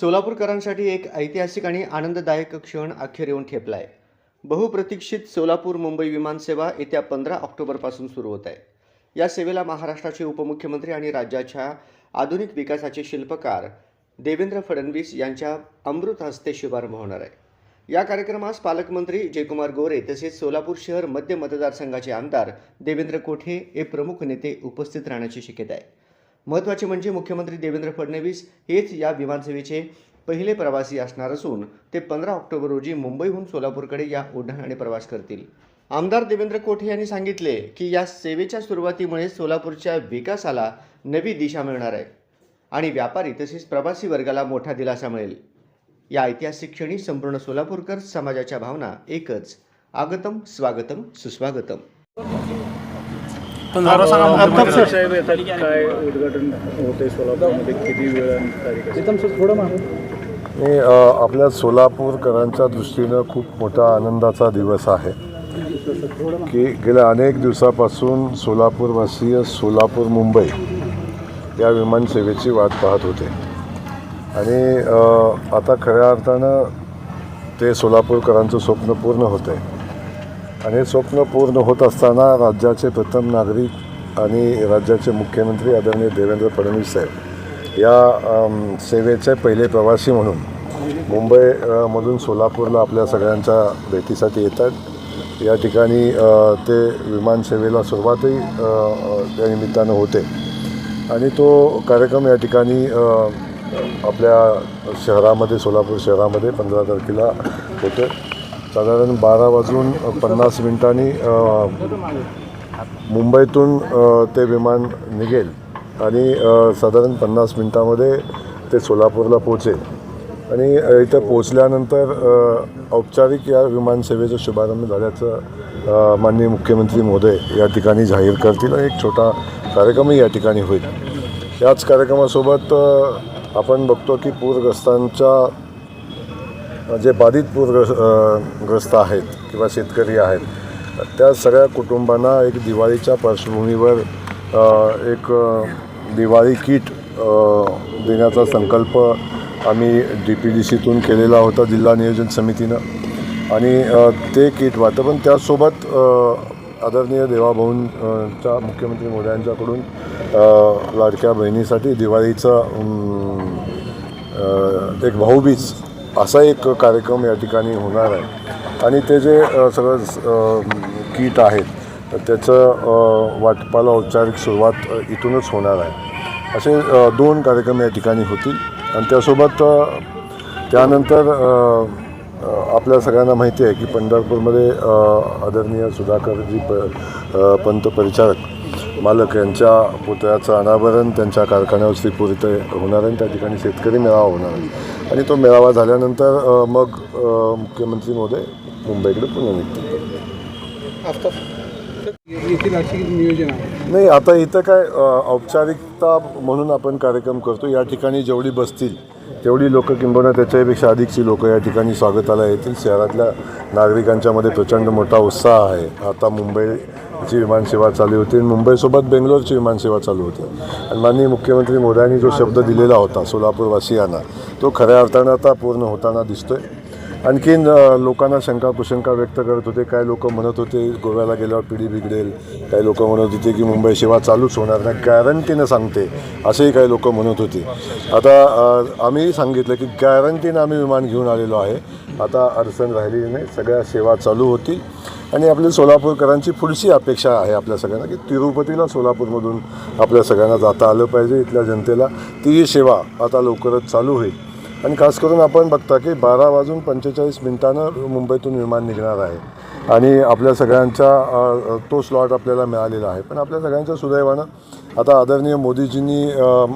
सोलापूरकरांसाठी एक ऐतिहासिक आणि आनंददायक क्षण अखेर येऊन ठेपलाय. बहुप्रतीक्षित सोलापूर मुंबई विमानसेवा येत्या पंधरा ऑक्टोबरपासून सुरू होत आहे. या सेवेला महाराष्ट्राचे उपमुख्यमंत्री आणि राज्याच्या आधुनिक विकासाचे शिल्पकार देवेंद्र फडणवीस यांच्या अमृत हस्ते शुभारंभ होणार आहे. या कार्यक्रमास पालकमंत्री जयकुमार गोरे तसेच सोलापूर शहर मध्य मतदारसंघाचे आमदार देवेंद्र कोठे हे प्रमुख नेते उपस्थित राहण्याची शक्यता आहे. महत्त्वाचे म्हणजे मुख्यमंत्री देवेंद्र फडणवीस हेच या विमानसेवेचे पहिले प्रवासी असणार असून ते पंधरा ऑक्टोबर रोजी मुंबईहून सोलापूरकडे या उड्डाणाने प्रवास करतील. आमदार देवेंद्र कोठे यांनी सांगितले की या सेवेच्या सुरुवातीमुळे सोलापूरच्या विकासाला नवी दिशा मिळणार आहे आणि व्यापारी तसेच प्रवासी वर्गाला मोठा दिलासा मिळेल. या ऐतिहासिक क्षणी संपूर्ण सोलापूरकर समाजाच्या भावना एकच. आगतम स्वागतम सुस्वागतम. पण जरा सांगा मुख्यमंत्री साहेब येतात काय उद्घाटन होते सोलापूरमध्ये? किती वेळ आणि तारीख असेल? मी आपल्या सोलापूरकरांच्या दृष्टीनं खूप मोठा आनंदाचा दिवस आहे. की गेल्या अनेक दिवसापासून सोलापूरवासीय सोलापूर मुंबई या विमानसेवेची वाट पाहत होते. आणि आता खऱ्या अर्थानं ते सोलापूरकरांचं स्वप्न पूर्ण होतं आहे आणि हे स्वप्न पूर्ण होत असताना राज्याचे प्रथम नागरिक आणि राज्याचे मुख्यमंत्री आदरणीय देवेंद्र फडणवीस साहेब. या सेवेचे पहिले प्रवासी म्हणून मुंबईमधून सोलापूरला आपल्या सगळ्यांच्या भेटीसाठी येतात. या ठिकाणी ते विमानसेवेला सुरुवातही त्या निमित्तानं होते. आणि तो कार्यक्रम या ठिकाणी आपल्या शहरामध्ये सोलापूर शहरामध्ये पंधरा तारखेला होतो साधारण बारा वाजून पन्नास मिनिटांनी मुंबईतून ते विमान निघेल आणि साधारण पन्नास मिनटामध्ये ते सोलापूरला पोचेल आणि इथं पोचल्यानंतर औपचारिक या विमानसेवेचा शुभारंभ झाल्याचं माननीय मुख्यमंत्री मोदय या ठिकाणी जाहीर करतील आणि एक छोटा कार्यक्रमही या ठिकाणी होईल. याच कार्यक्रमासोबत आपण बघतो की पूरग्रस्तांच्या जे बाधित पूरग्रस्त ग्रस्त आहेत किंवा शेतकरी आहेत त्या सगळ्या कुटुंबांना एक दिवाळीच्या पार्श्वभूमीवर एक दिवाळी किट देण्याचा संकल्प आम्ही डी पी डी सीतून केलेला होता जिल्हा नियोजन समितीनं. आणि ते किट वाटतं पण त्यासोबत आदरणीय देवाभाऊंच्या मुख्यमंत्री मोदयांच्याकडून लाडक्या बहिणीसाठी दिवाळीचं एक भाऊबीज असा एक कार्यक्रम या ठिकाणी होणार आहे. आणि ते जे सगळं किट कीट आहेत त्याचं वाटपाला औपचारिक सुरुवात इथूनच होणार आहे. असे दोन कार्यक्रम या ठिकाणी होतील. आणि त्यासोबत त्यानंतर आपल्या सगळ्यांना माहिती आहे की पंढरपूरमध्ये आदरणीय सुधाकरजी प पंत परिचारक मालक यांच्या पुतळ्याचं अनावरण त्यांच्या कारखान्यावर श्रीपूर इथे होणार आहे आणि त्या ठिकाणी शेतकरी मेळावा होणार आहे. आणि तो मेळावा झाल्यानंतर मग मुख्यमंत्री महोदय मुंबईकडे पुन्हा निघतील. नियोजन आहे. नाही आता इथं काय औपचारिकता म्हणून आपण कार्यक्रम करतो. या ठिकाणी जेवढी बसतील तेवढी लोकं किंबहुना त्याच्यापेक्षा अधिकची लोक या ठिकाणी स्वागताला येतील. शहरातल्या नागरिकांच्यामध्ये प्रचंड मोठा उत्साह आहे. आता मुंबईची विमानसेवा चालू होती आणि मुंबईसोबत बेंगलोरची विमानसेवा चालू होती. आणि माननीय मुख्यमंत्री मोदयांनी जो शब्द दिलेला होता सोलापूरवासियांना तो खऱ्या अर्थानं आता पूर्ण होताना दिसतोय. आणखीन लोकांना शंका कुशंका व्यक्त करत होते. काही लोक म्हणत होते गोव्याला गेल्यावर पिढी बिघडेल. काही लोक म्हणत होते की मुंबई सेवा चालूच होणार नाही. गॅरंटीनं सांगते असेही काही लोक म्हणत होते. आता आम्ही सांगितलं की गॅरंटीनं आम्ही विमान घेऊन आलेलो आहे. आता अडचण राहिली नाही. सगळ्या सेवा चालू होतील. आणि आपल्या सोलापूरकरांची पुढची अपेक्षा आहे आपल्या सगळ्यांना की तिरुपतीला सोलापूरमधून आपल्या सगळ्यांना जाता आलं पाहिजे इथल्या जनतेला. ती सेवा आता लवकरच चालू होईल. आणि खास करून आपण बघता की बारा वाजून पंचेचाळीस मिनिटानं मुंबईतून विमान निघणार आहे. आणि आपल्या सगळ्यांच्या तो स्लॉट आपल्याला मिळालेला आहे. पण आपल्या सगळ्यांच्या सुदैवानं आता आदरणीय मोदीजींनी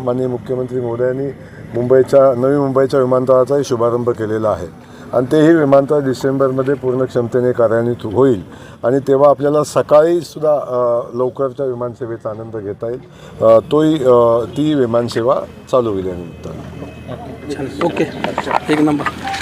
माननीय मुख्यमंत्री मोदयांनी मुंबईच्या नवी मुंबईच्या विमानतळाचाही शुभारंभ केलेला आहे. आणि तेही विमानतळ डिसेंबरमध्ये पूर्ण क्षमतेने कार्यान्वित होईल. आणि तेव्हा आपल्याला सकाळीसुद्धा लवकरच्या विमानसेवेचा आनंद घेता येईल. तोही ती विमानसेवा चालू होईल यानिमित्तानं. छान ओके. एक नंबर.